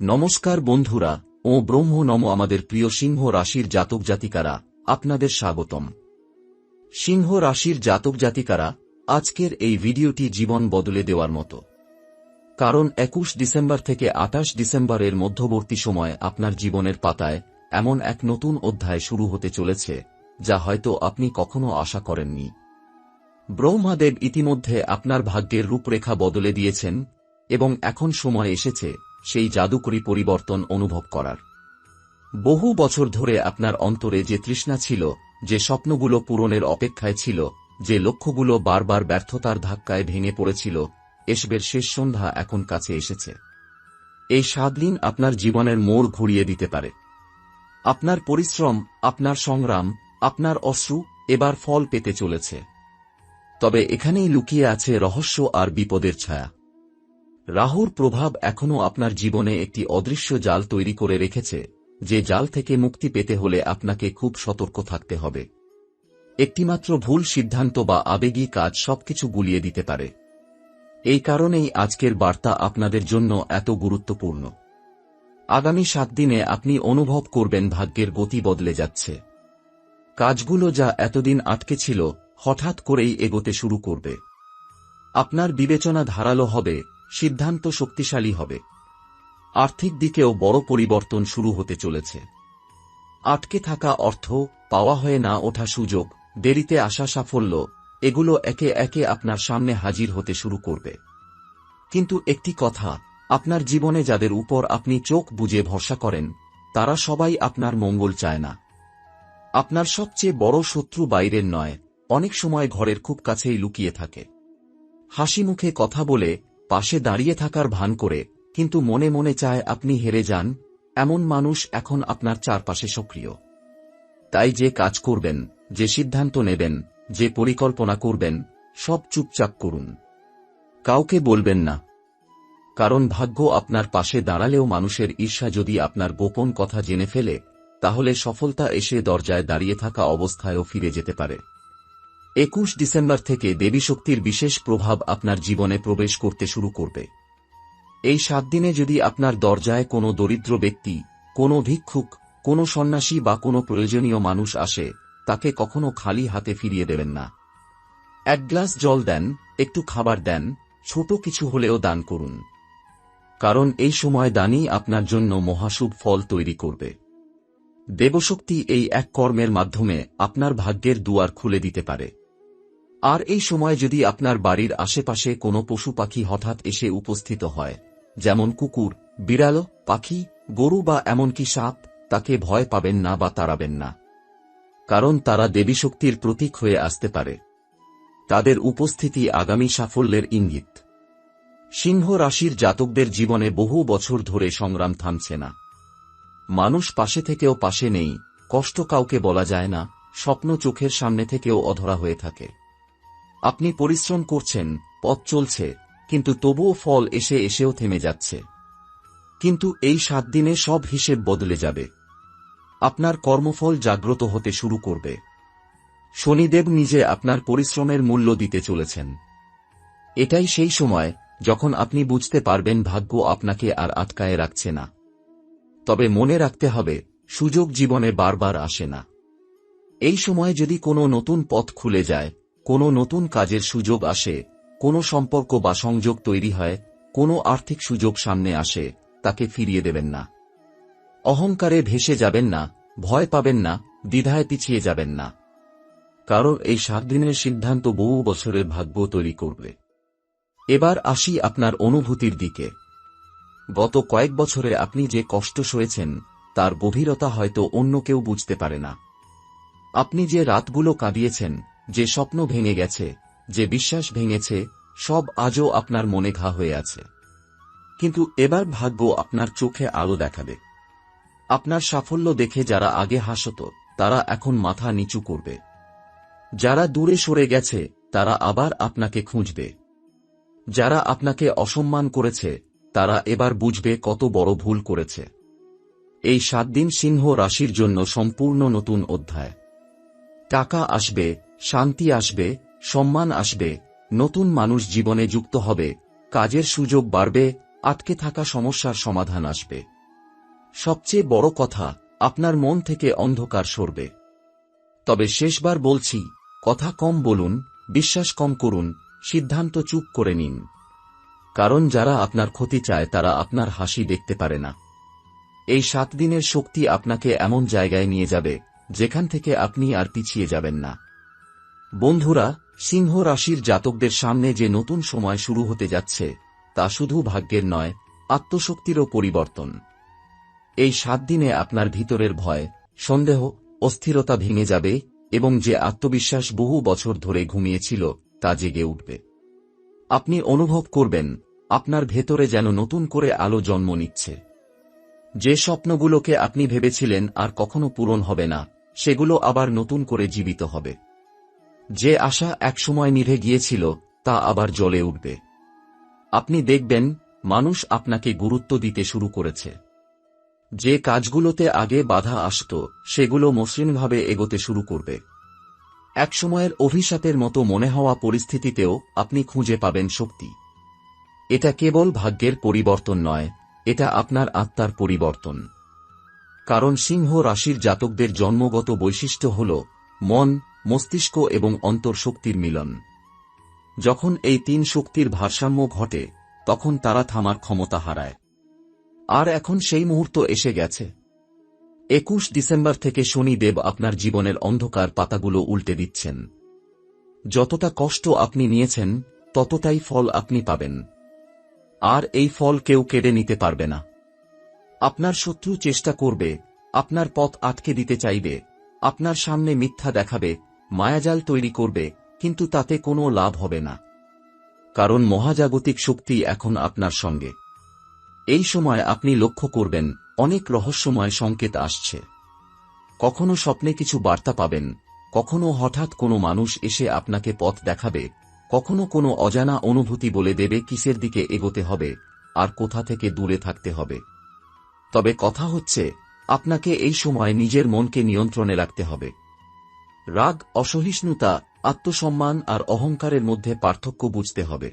নমস্কার বন্ধুরা ও ব্রহ্ম নম আমাদের প্রিয় সিংহ রাশির জাতক জাতিকারা, আপনাদের স্বাগতম। সিংহ রাশির জাতক জাতিকারা, আজকের এই ভিডিওটি জীবন বদলে দেওয়ার মতো। কারণ একুশ ডিসেম্বর থেকে আঠাশ ডিসেম্বরের মধ্যবর্তী সময় আপনার জীবনের পাতায় এমন এক নতুন অধ্যায় শুরু হতে চলেছে, যা হয়তো আপনি কখনো আশা করেননি। ব্রহ্মাদেব ইতিমধ্যে আপনার ভাগ্যের রূপরেখা বদলে দিয়েছেন এবং এখন সময় এসেছে সেই জাদুকরী পরিবর্তন অনুভব করার। বহু বছর ধরে আপনার অন্তরে যে তৃষ্ণা ছিল, যে স্বপ্নগুলো পূরণের অপেক্ষায় ছিল, যে লক্ষ্যগুলো বারবার ব্যর্থতার ধাক্কায় ভেঙে পড়েছিল, এসবের শেষ সন্ধ্যা এখন কাছে এসেছে। এই সাত দিন আপনার জীবনের মোড় ঘুরিয়ে দিতে পারে। আপনার পরিশ্রম, আপনার সংগ্রাম, আপনার অশ্রু এবার ফল পেতে চলেছে। তবে এখানেই লুকিয়ে আছে রহস্য আর বিপদের ছায়া। রাহুর প্রভাব এখনও আপনার জীবনে একটি অদৃশ্য জাল তৈরি করে রেখেছে, যে জাল থেকে মুক্তি পেতে হলে আপনাকে খুব সতর্ক থাকতে হবে। একটিমাত্র ভুল সিদ্ধান্ত বা আবেগী কাজ সবকিছু গুলিয়ে দিতে পারে। এই কারণেই আজকের বার্তা আপনাদের জন্য এত গুরুত্বপূর্ণ। আগামী সাত দিনে আপনি অনুভব করবেন ভাগ্যের গতি বদলে যাচ্ছে। কাজগুলো যা এতদিন আটকে ছিল, হঠাৎ করেই এগোতে শুরু করবে। আপনার বিবেচনা ধারালো হবে সিদ্ধান্ত শক্তিশালী হবে। আর্থিক দিকেও বড় পরিবর্তন শুরু হতে চলেছে। আটকে থাকা অর্থ, পাওয়া হয়ে না ওঠা সুযোগ, দেরিতে আসা সাফল্য, এগুলো একে একে আপনার সামনে হাজির হতে শুরু করবে। কিন্তু একটি কথা, আপনার জীবনে যাদের উপর আপনি চোখ বুঝে ভরসা করেন, তারা সবাই আপনার মঙ্গল চায় না। আপনার সবচেয়ে বড় শত্রু বাইরের নয়, অনেক সময় ঘরের খুব কাছেই লুকিয়ে থাকে। হাসি মুখে কথা বলে পাশে দাঁড়িয়ে থাকার ভান করে, কিন্তু মনে মনে চায় আপনি হেরে যান, এমন মানুষ এখন আপনার চারপাশে সক্রিয়। তাই যে কাজ করবেন, যে সিদ্ধান্ত নেবেন, যে পরিকল্পনা করবেন, সব চুপচাপ করুন। কাউকে বলবেন না। কারণ ভাগ্য আপনার পাশে দাঁড়ালেও মানুষের ঈর্ষা যদি আপনার গোপন কথা জেনে ফেলে, তাহলে সফলতা এসে দরজায় দাঁড়িয়ে থাকা অবস্থায়ও ফিরে যেতে পারে। একুশ ডিসেম্বর থেকে দেবী শক্তির বিশেষ প্রভাব আপনার জীবনে প্রবেশ করতে শুরু করবে। এই সাত দিনে যদি আপনার দরজায় কোনো দরিদ্র ব্যক্তি, কোনো ভিক্ষুক, কোনো সন্ন্যাসী বা কোনো প্রয়োজনীয় মানুষ আসে, তাকে কখনো খালি হাতে ফিরিয়ে দেবেন না। এক গ্লাস জল দেন, একটু খাবার দেন, ছোট কিছু হলেও দান করুন। কারণ এই সময় দানই আপনার জন্য মহাশুভ ফল তৈরি করবে। দেবশক্তি এই এক কর্মের মাধ্যমে আপনার ভাগ্যের দুয়ার খুলে দিতে পারে। আর এই সময় যদি আপনার বাড়ির আশেপাশে কোনো পশু পাখি হঠাৎ এসে উপস্থিত হয়, যেমন কুকুর, বিড়াল, পাখি, গরু বা এমনকি সাপ, তাকে ভয় পাবেন না বা তাড়াবেন না। কারণ তারা দেবীশক্তির প্রতীক হয়ে আসতে পারে। তাদের উপস্থিতি আগামী সাফল্যের ইঙ্গিত। সিংহ রাশির জাতকদের জীবনে বহু বছর ধরে সংগ্রাম থামছে না। মানুষ পাশে থেকেও পাশে নেই, কষ্ট কাউকে বলা যায় না, স্বপ্ন চোখের সামনে থেকেও অধরা হয়ে থাকে। আপনি পরিশ্রম করছেন, পথ চলছে, কিন্তু তবুও ফল এসে এসেও থেমে যাচ্ছে। কিন্তু এই সাত দিনে সব হিসেব বদলে যাবে। আপনার কর্মফল জাগ্রত হতে শুরু করবে। শনিদেব নিজে আপনার পরিশ্রমের মূল্য দিতে চলেছেন। এটাই সেই সময় যখন আপনি বুঝতে পারবেন ভাগ্য আপনাকে আর আটকায় রাখছে না। তবে মনে রাখতে হবে, সুযোগ জীবনে বারবার আসে না। এই সময় যদি কোনো নতুন পথ খুলে যায় কোনো নতুন কাজের সুযোগ আসে, কোনো সম্পর্ক বা সংযোগ তৈরি হয়, কোনো আর্থিক সুযোগ সামনে আসে, তাকে ফিরিয়ে দেবেন না। অহংকারে ভেসে যাবেন না, ভয় পাবেন না, দ্বিধায় পিছিয়ে যাবেন না। কারণ এই সাত দিনের সিদ্ধান্ত বহু বছরের ভাগ্য তৈরি করবে। এবার আসি আপনার অনুভূতির দিকে। গত কয়েক বছরে আপনি যে কষ্ট সয়েছেন, তার গভীরতা হয়তো অন্য কেউ বুঝতে পারে না। আপনি যে রাতগুলো কাঁদিয়েছেন যে স্বপ্ন ভেঙে গেছে, যে বিশ্বাস ভেঙেছে, সব আজও আপনার মনে ঘা হয়ে আছে। কিন্তু এবার ভাগ্য আপনার চোখে আলো দেখাবে। আপনার সাফল্য দেখে যারা আগে হাসত, তারা এখন মাথা নিচু করবে। যারা দূরে সরে গেছে, তারা আবার আপনাকে খুঁজবে। যারা আপনাকে অসম্মান করেছে, তারা এবার বুঝবে কত বড় ভুল করেছে। এই সাত দিন সিংহ রাশির জন্য সম্পূর্ণ নতুন অধ্যায়। টাকা আসবে শান্তি আসবে, সম্মান আসবে, নতুন মানুষ জীবনে যুক্ত হবে, কাজের সুযোগ বাড়বে, আটকে থাকা সমস্যার সমাধান আসবে। সবচেয়ে বড় কথা, আপনার মন থেকে অন্ধকার সরবে। তবে শেষবার বলছি, কথা কম বলুন, বিশ্বাস কম করুন, সিদ্ধান্ত চুপ করে নিন। কারণ যারা আপনার ক্ষতি চায়, তারা আপনার হাসি দেখতে পারে না। এই সাত দিনের শক্তি আপনাকে এমন জায়গায় নিয়ে যাবে, যেখান থেকে আপনি আর পিছিয়ে যাবেন না। বন্ধুরা, সিংহ রাশির জাতকদের সামনে যে নতুন সময় শুরু হতে যাচ্ছে, তা শুধু ভাগ্যের নয়, আত্মশক্তিরও পরিবর্তন। এই সাত দিনে আপনার ভিতরের ভয়, সন্দেহ, অস্থিরতা ভেঙে যাবে এবং যে আত্মবিশ্বাস বহু বছর ধরে ঘুমিয়েছিল, তা জেগে উঠবে। আপনি অনুভব করবেন, আপনার ভেতরে যেন নতুন করে আলো জন্ম নিচ্ছে। যে স্বপ্নগুলোকে আপনি ভেবেছিলেন আর কখনো পূরণ হবে না, সেগুলো আবার নতুন করে জীবিত হবে। যে আশা একসময় নিভে গিয়েছিল, তা আবার জ্বলে উঠবে। আপনি দেখবেন, মানুষ আপনাকে গুরুত্ব দিতে শুরু করেছে। যে কাজগুলোতে আগে বাধা আসত, সেগুলো মসৃণভাবে এগোতে শুরু করবে। একসময়ের অভিশাপের মতো মনে হওয়া পরিস্থিতিতেও আপনি খুঁজে পাবেন শক্তি। এটা কেবল ভাগ্যের পরিবর্তন নয়, এটা আপনার আত্মার পরিবর্তন। কারণ সিংহ রাশির জাতকদের জন্মগত বৈশিষ্ট্য হল মন মস্তিষ্ক এবং অন্তর্শক্তির মিলন। যখন এই তিন শক্তির ভারসাম্য ঘটে, তখন তারা থামার ক্ষমতা হারায়। আর এখন সেই মুহূর্ত এসে গেছে। একুশ ডিসেম্বর থেকে শনিদেব আপনার জীবনের অন্ধকার পাতাগুলো উল্টে দিচ্ছেন। যতটা কষ্ট আপনি নিয়েছেন, ততটাই ফল আপনি পাবেন। আর এই ফল কেউ কেড়ে নিতে পারবে না। আপনার শত্রু চেষ্টা করবে, আপনার পথ আটকে দিতে চাইবে, আপনার সামনে মিথ্যা দেখাবে মায়াজাল তৈরি করবে, কিন্তু তাতে কোনো লাভ হবে না। কারণ মহাজাগতিক শক্তি এখন আপনার সঙ্গে। এই সময় আপনি লক্ষ্য করবেন, অনেক রহস্যময় সংকেত আসছে। কখনো স্বপ্নে কিছু বার্তা পাবেন, কখনো হঠাৎ কোনো মানুষ এসে আপনাকে পথ দেখাবে, কখনো কোনো অজানা অনুভূতি বলে দেবে কিসের দিকে এগোতে হবে, আর কোথা থেকে দূরে থাকতে হবে। তবে কথা হচ্ছে, আপনাকে এই সময় নিজের মনকে নিয়ন্ত্রণে রাখতে হবে। রাগ, অসহিষ্ণুতা, আত্মসম্মান আর অহংকারের মধ্যে পার্থক্য বুঝতে হবে।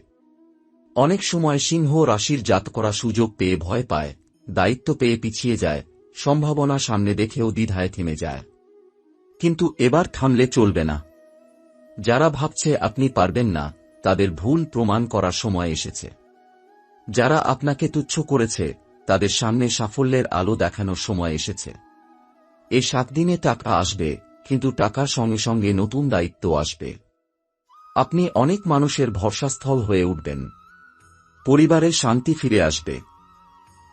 অনেক সময় সিংহ রাশির জাত করা সুযোগ পেয়ে ভয় পায়, দায়িত্ব পেয়ে পিছিয়ে যায়, সম্ভাবনা সামনে দেখেও দ্বিধায় থেমে যায়। কিন্তু এবার থামলে চলবে না। যারা ভাবছে আপনি পারবেন না, তাদের ভুল প্রমাণ করার সময় এসেছে। যারা আপনাকে তুচ্ছ করেছে, তাদের সামনে সাফল্যের আলো দেখানোর সময় এসেছে। এ সাত দিনে টাকা আসবে কিন্তু টাকার সঙ্গে সঙ্গে নতুন দায়িত্ব আসবে। আপনি অনেক মানুষের ভরসাস্থল হয়ে উঠবেন। পরিবারের শান্তি ফিরে আসবে।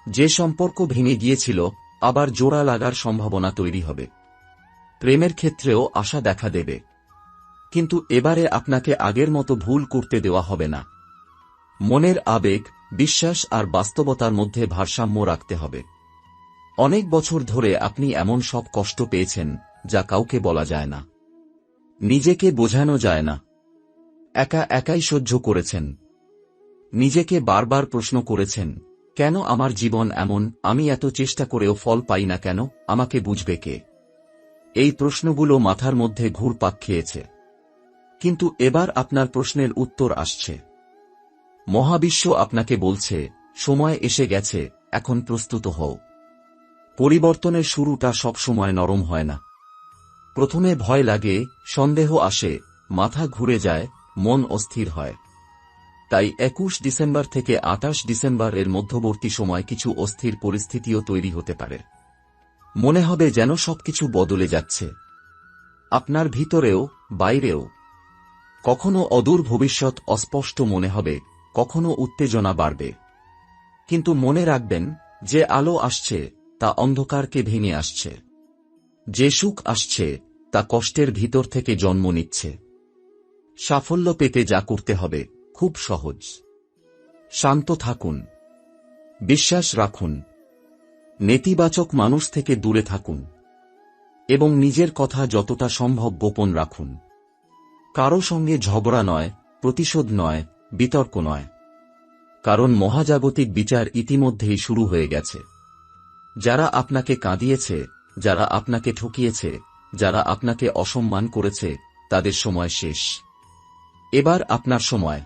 যে সম্পর্ক ভেঙে গিয়েছিল, আবার জোড়া লাগার সম্ভাবনা তৈরি হবে। প্রেমের ক্ষেত্রেও আশা দেখা দেবে। কিন্তু এবারে আপনাকে আগের মতো ভুল করতে দেওয়া হবে না। মনের আবেগ, বিশ্বাস আর বাস্তবতার মধ্যে ভারসাম্য রাখতে হবে। অনেক বছর ধরে আপনি এমন সব কষ্ট পেয়েছেন যা কাউকে বলা যায় না। নিজেকে বোঝানো যায় না। একা একাই সহ্য করেছেন। নিজেকে বারবার প্রশ্ন করেছেন, কেন আমার জীবন এমন? আমি এত চেষ্টা করেও ফল পাই না কেন? আমাকে বুঝবে কে? এই প্রশ্নগুলো মাথার মধ্যে ঘুরপাক খেয়েছে। কিন্তু এবার আপনার প্রশ্নের উত্তর আসছে। মহাবিশ্ব আপনাকে বলছে, সময় এসে গেছে, এখন প্রস্তুত হও। পরিবর্তনের শুরুটা সবসময় নরম হয় না। প্রথমে ভয় লাগে, সন্দেহ আসে, মাথা ঘুরে যায়, মন অস্থির হয়। তাই একুশ ডিসেম্বর থেকে আটাশ ডিসেম্বর এর মধ্যবর্তী সময় কিছু অস্থির পরিস্থিতিও তৈরি হতে পারে। মনে হবে যেন সবকিছু বদলে যাচ্ছে। আপনার ভিতরেও, বাইরেও। কখনো অদূর ভবিষ্যৎ অস্পষ্ট মনে হবে, কখনো উত্তেজনা বাড়বে। কিন্তু মনে রাখবেন, যে আলো আসছে, তা অন্ধকারকে ভেঙে আসছে। যে সুখ আসছে, তা কষ্টের ভিতর থেকে জন্ম নিচ্ছে। সাফল্য পেতে যা করতে হবে, খুব সহজ। শান্ত থাকুন। বিশ্বাস রাখুন। নেতিবাচক মানুষ থেকে দূরে থাকুন। এবং নিজের কথা যতটা সম্ভব গোপন রাখুন। কারও সঙ্গে ঝগড়া নয়, প্রতিশোধ নয়, বিতর্ক নয়। কারণ মহাজাগতিক বিচার ইতিমধ্যেই শুরু হয়ে গেছে। যারা আপনাকে কাঁদিয়েছে যারা আপনাকে ঠকিয়েছে, যারা আপনাকে অসম্মান করেছে, তাদের সময় শেষ। এবার আপনার সময়।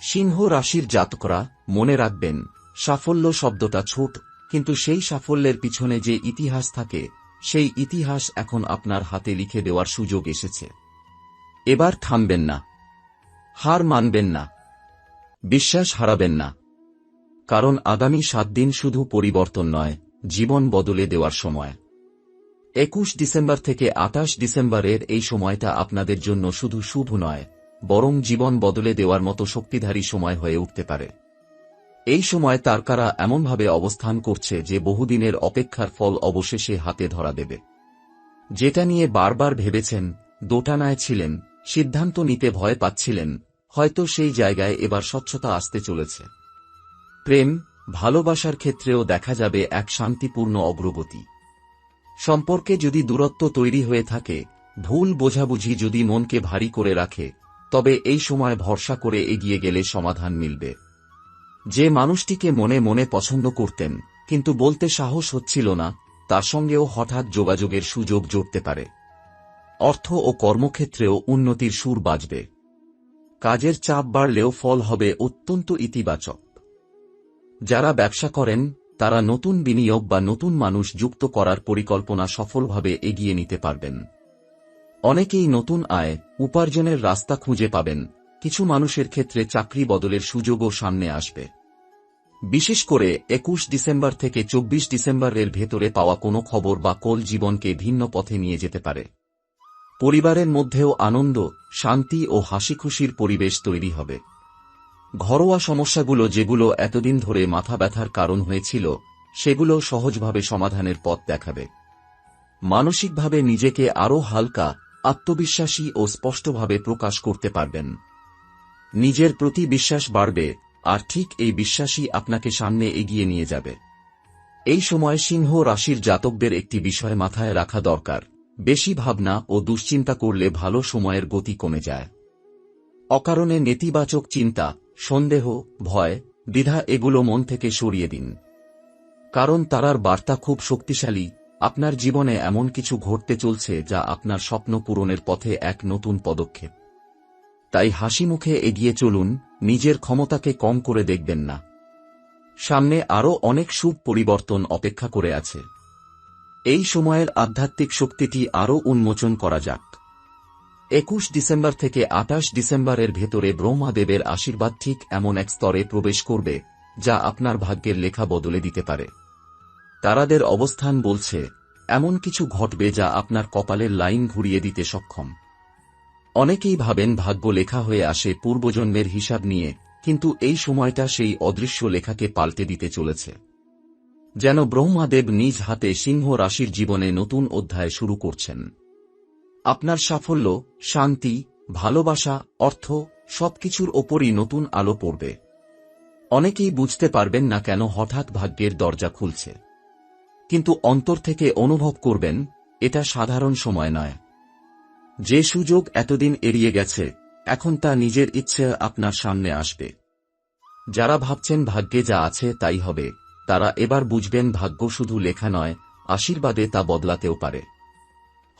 সিংহ রাশির জাতকরা, মনে রাখবেন, সাফল্য শব্দটা ছোট, কিন্তু সেই সাফল্যের পিছনে যে ইতিহাস থাকে, সেই ইতিহাস এখন আপনার হাতে লিখে দেওয়ার সুযোগ এসেছে। এবার থামবেন না। হার মানবেন না। বিশ্বাস হারাবেন না। কারণ আগামী সাত দিন শুধু পরিবর্তন নয়, জীবন বদলে দেওয়ার সময়। একুশ ডিসেম্বর থেকে আঠাশ ডিসেম্বরের এই সময়টা আপনাদের জন্য শুধু শুভ নয়, বরং জীবন বদলে দেওয়ার মতো শক্তিধারী সময় হয়ে উঠতে পারে। এই সময় তারকারা এমনভাবে অবস্থান করছে যে বহুদিনের অপেক্ষার ফল অবশেষে হাতে ধরা দেবে। যেটা নিয়ে বারবার ভেবেছেন, দোটানায় ছিলেন, সিদ্ধান্ত নিতে ভয় পাচ্ছিলেন, হয়তো সেই জায়গায় এবার স্বচ্ছতা আসতে চলেছে। প্রেম, ভালোবাসার ক্ষেত্রেও দেখা যাবে এক শান্তিপূর্ণ অগ্রগতি। সম্পর্কে যদি দূরত্ব তৈরি হয়ে থাকে, ভুল বোঝাবুঝি যদি মনকে ভারী করে রাখে, তবে এই সময় ভরসা করে এগিয়ে গেলে সমাধান মিলবে। যে মানুষটিকে মনে মনে পছন্দ করতেন, কিন্তু বলতে সাহস হচ্ছিল না, তার সঙ্গেও হঠাৎ যোগাযোগের সুযোগ জড়তে পারে। অর্থ ও কর্মক্ষেত্রেও উন্নতির সুর বাজবে। কাজের চাপ বাড়লেও ফল হবে অত্যন্ত ইতিবাচক। যারা ব্যবসা করেন তারা নতুন বিনিয়োগ বা নতুন মানুষ যুক্ত করার পরিকল্পনা সফলভাবে এগিয়ে নিতে পারবেন। অনেকেই নতুন আয়, উপার্জনের রাস্তা খুঁজে পাবেন, কিছু মানুষের ক্ষেত্রে চাকরি বদলের সুযোগও সামনে আসবে। বিশেষ করে একুশ ডিসেম্বর থেকে চব্বিশ ডিসেম্বরের ভেতরে পাওয়া কোনো খবর বা কোল জীবনকে ভিন্ন পথে নিয়ে যেতে পারে। পরিবারের মধ্যেও আনন্দ, শান্তি ও হাসিখুশির পরিবেশ তৈরি হবে। ঘরোয়া সমস্যাগুলো যেগুলো এতদিন ধরে মাথা ব্যথার কারণ হয়েছিল, সেগুলো সহজভাবে সমাধানের পথ দেখাবে। মানসিকভাবে নিজেকে আরও হালকা, আত্মবিশ্বাসী ও স্পষ্টভাবে প্রকাশ করতে পারবেন। নিজের প্রতি বিশ্বাস বাড়বে, আর ঠিক এই বিশ্বাসই আপনাকে সামনে এগিয়ে নিয়ে যাবে। এই সময় সিংহ রাশির জাতকদের একটি বিষয় মাথায় রাখা দরকার। বেশি ভাবনা ও দুশ্চিন্তা করলে ভালো সময়ের গতি কমে যায়। অকারণে নেতিবাচক চিন্তা সন্দেহ, ভয়, দ্বিধা এগুলো মন থেকে সরিয়ে দিন। কারণ তারার বার্তা খুব শক্তিশালী, আপনার জীবনে এমন কিছু ঘটতে চলছে যা আপনার স্বপ্ন পূরণের পথে এক নতুন পদক্ষেপ। তাই হাসি মুখে এগিয়ে চলুন, নিজের ক্ষমতাকে কম করে দেখবেন না। সামনে আরও অনেক সুখ পরিবর্তন অপেক্ষা করে আছে। এই সময়ের আধ্যাত্মিক শক্তিটি আরও উন্মোচন করা যাক। একুশ ডিসেম্বর থেকে আটাশ ডিসেম্বরের ভেতরে ব্রহ্মাদেবের আশীর্বাদ ঠিক এমন এক স্তরে প্রবেশ করবে, যা আপনার ভাগ্যের লেখা বদলে দিতে পারে। তারাদের অবস্থান বলছে, এমন কিছু ঘটবে যা আপনার কপালের লাইন ঘুরিয়ে দিতে সক্ষম। অনেকেই ভাবেন ভাগ্য লেখা হয়ে আসে পূর্বজন্মের হিসাব নিয়ে, কিন্তু এই সময়টা সেই অদৃশ্য লেখাকে পাল্টে দিতে চলেছে। যেন ব্রহ্মাদেব নিজ হাতে সিংহ রাশির জীবনে নতুন অধ্যায় শুরু করছেন। আপনার সাফল্য, শান্তি, ভালোবাসা, অর্থ, সবকিছুর ওপরই নতুন আলো পড়বে। অনেকেই বুঝতে পারবেন না কেন হঠাৎ ভাগ্যের দরজা খুলছে। কিন্তু অন্তর থেকে অনুভব করবেন, এটা সাধারণ সময় নয়। যে সুযোগ এতদিন এড়িয়ে গেছে, এখন তা নিজের ইচ্ছে আপনার সামনে আসবে। যারা ভাবছেন ভাগ্যে যা আছে তাই হবে, তারা এবার বুঝবেন ভাগ্য শুধু লেখা নয়, আশীর্বাদে তা বদলাতেও পারে।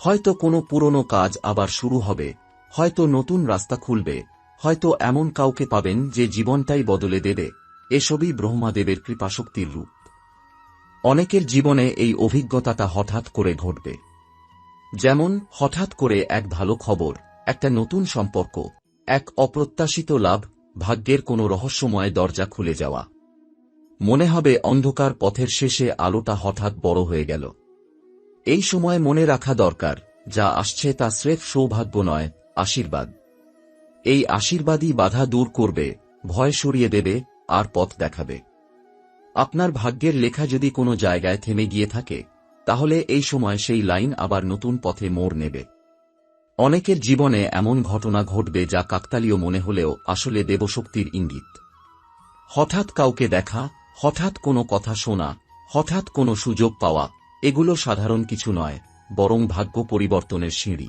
হয়তো কোনো পুরনো কাজ আবার শুরু হবে, হয়তো নতুন রাস্তা খুলবে, হয়তো এমন কাউকে পাবেন যে জীবনটাই বদলে দেবে। এসবই ব্রহ্মাদেবের কৃপাশক্তির রূপ। অনেকের জীবনে এই অভিজ্ঞতাটা হঠাৎ করে ঘটবে। যেমন, হঠাৎ করে এক ভালো খবর, একটা নতুন সম্পর্ক, এক অপ্রত্যাশিত লাভ, ভাগ্যের কোনো রহস্যময় দরজা খুলে যাওয়া। মনে হবে অন্ধকার পথের শেষে আলোটা হঠাৎ বড় হয়ে গেল। এই সময় মনে রাখা দরকার, যা আসছে তা স্রেফ সৌভাগ্য নয়, আশীর্বাদ। এই আশীর্বাদই বাধা দূর করবে, ভয় সরিয়ে দেবে, আর পথ দেখাবে। আপনার ভাগ্যের লেখা যদি কোনো জায়গায় থেমে গিয়ে থাকে, তাহলে এই সময় সেই লাইন আবার নতুন পথে মোড় নেবে। অনেকের জীবনে এমন ঘটনা ঘটবে যা কাকতালীয় মনে হলেও আসলে দেবশক্তির ইঙ্গিত। হঠাৎ কাউকে দেখা, হঠাৎ কোনো কথা শোনা, হঠাৎ কোনো সুযোগ পাওয়া এগুলো সাধারণ কিছু নয়, বরং ভাগ্য পরিবর্তনের সিঁড়ি।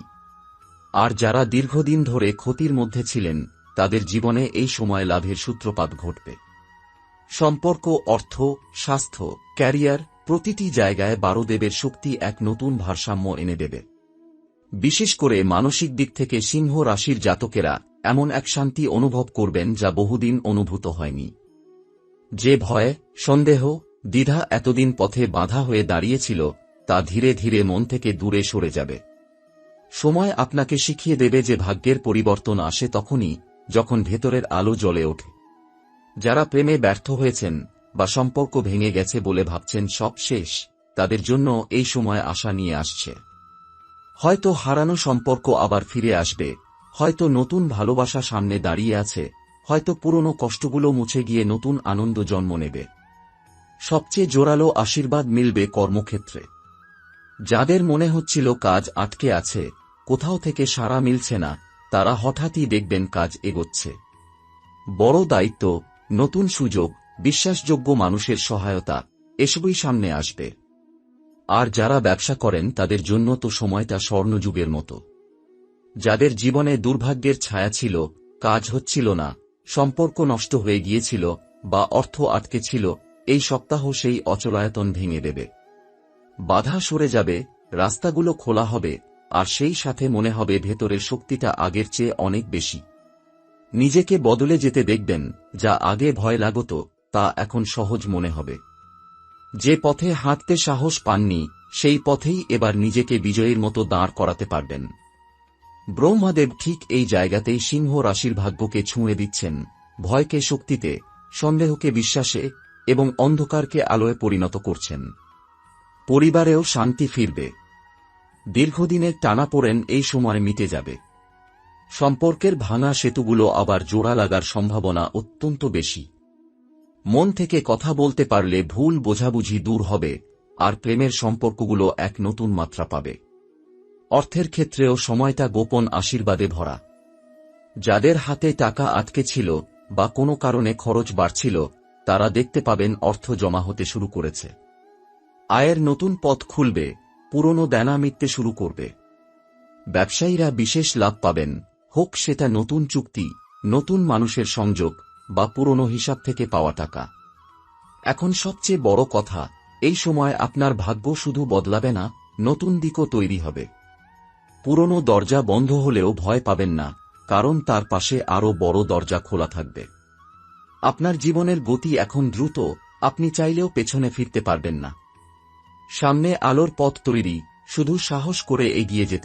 আর যারা দীর্ঘদিন ধরে ক্ষতির মধ্যে ছিলেন, তাদের জীবনে এই সময় লাভের সূত্রপাত ঘটবে। সম্পর্ক, অর্থ, স্বাস্থ্য, ক্যারিয়ার প্রতিটি জায়গায় বারোদেবের শক্তি এক নতুন ভারসাম্য এনে দেবে। বিশেষ করে মানসিক দিক থেকে সিংহ রাশির জাতকেরা এমন এক শান্তি অনুভব করবেন যা বহুদিন অনুভূত হয়নি। যে ভয়, সন্দেহ দ্বিধা এতদিন পথে বাধা হয়ে দাঁড়িয়েছিল, তা ধীরে ধীরে মন থেকে দূরে সরে যাবে। সময় আপনাকে শিখিয়ে দেবে যে ভাগ্যের পরিবর্তন আসে তখনই, যখন ভেতরের আলো জ্বলে ওঠে। যারা প্রেমে ব্যর্থ হয়েছেন, বা সম্পর্ক ভেঙে গেছে বলে ভাবছেন সব শেষ, তাদের জন্য এই সময় আশা নিয়ে আসছে। হয়তো হারানো সম্পর্ক আবার ফিরে আসবে, হয়তো নতুন ভালোবাসা সামনে দাঁড়িয়ে আছে, হয়তো পুরনো কষ্টগুলো মুছে গিয়ে নতুন আনন্দ জন্ম নেবে। সবচেয়ে জোরালো আশীর্বাদ মিলবে কর্মক্ষেত্রে। যাদের মনে হচ্ছিল কাজ আটকে আছে, কোথাও থেকে সাড়া মিলছে না, তারা হঠাৎই দেখবেন কাজ এগোচ্ছে। বড় দায়িত্ব, নতুন সুযোগ, বিশ্বাসযোগ্য মানুষের সহায়তা, এসবই সামনে আসবে। আর যারা ব্যবসা করেন, তাদের জন্য তো সময়টা স্বর্ণযুগের মতো। যাদের জীবনে দুর্ভাগ্যের ছায়া ছিল, কাজ হচ্ছিল না, সম্পর্ক নষ্ট হয়ে গিয়েছিল, বা অর্থ আটকে ছিল এই সপ্তাহ সেই অচলায়তন ভেঙে দেবে। বাধা সরে যাবে, রাস্তাগুলো খোলা হবে, আর সেই সাথে মনে হবে ভেতরের শক্তিটা আগের চেয়ে অনেক বেশি। নিজেকে বদলে যেতে দেখবেন, যা আগে ভয় লাগত, তা এখন সহজ মনে হবে। যে পথে হাঁটতে সাহস পাননি, সেই পথেই এবার নিজেকে বিজয়ীর মতো দাঁড় করাতে পারবেন। ব্রহ্মাদেব ঠিক এই জায়গাতেই সিংহ রাশির ভাগ্যকে ছুঁয়ে দিচ্ছেন, ভয়কে শক্তিতে, সন্দেহকে বিশ্বাসে এবং অন্ধকারকে আলোয় পরিণত করছেন। পরিবারেও শান্তি ফিরবে। দীর্ঘদিনের টানাপোড়েন এই সময় মিটে যাবে। সম্পর্কের ভাঙা সেতুগুলো আবার জোড়া লাগার সম্ভাবনা অত্যন্ত বেশি। মন থেকে কথা বলতে পারলে ভুল বোঝাবুঝি দূর হবে, আর প্রেমের সম্পর্কগুলো এক নতুন মাত্রা পাবে। অর্থের ক্ষেত্রেও সময়টা গোপন আশীর্বাদে ভরা। যাদের হাতে টাকা আটকে ছিল বা কোনো কারণে খরচ বাড়ছিল তারা দেখতে পাবেন অর্থ জমা হতে শুরু করেছে। আয়ের নতুন পথ খুলবে, পুরনো দেনা মিটতে শুরু করবে। ব্যবসায়ীরা বিশেষ লাভ পাবেন, হোক সেটা নতুন চুক্তি, নতুন মানুষের সংযোগ, বা পুরনো হিসাব থেকে পাওয়া টাকা। এখন সবচেয়ে বড় কথা, এই সময় আপনার ভাগ্য শুধু বদলাবে না, নতুন দিকও তৈরি হবে। পুরনো দরজা বন্ধ হলেও ভয় পাবেন না, কারণ তার পাশে আরও বড় দরজা খোলা থাকবে। আপনার জীবনের গতি এখন দ্রুত, আপনি চাইলেও পেছনে ফিরতে পারবেন না। সামনে আলোর পথ তৈরি, শুধু সাহস করে এগিয়ে যেতে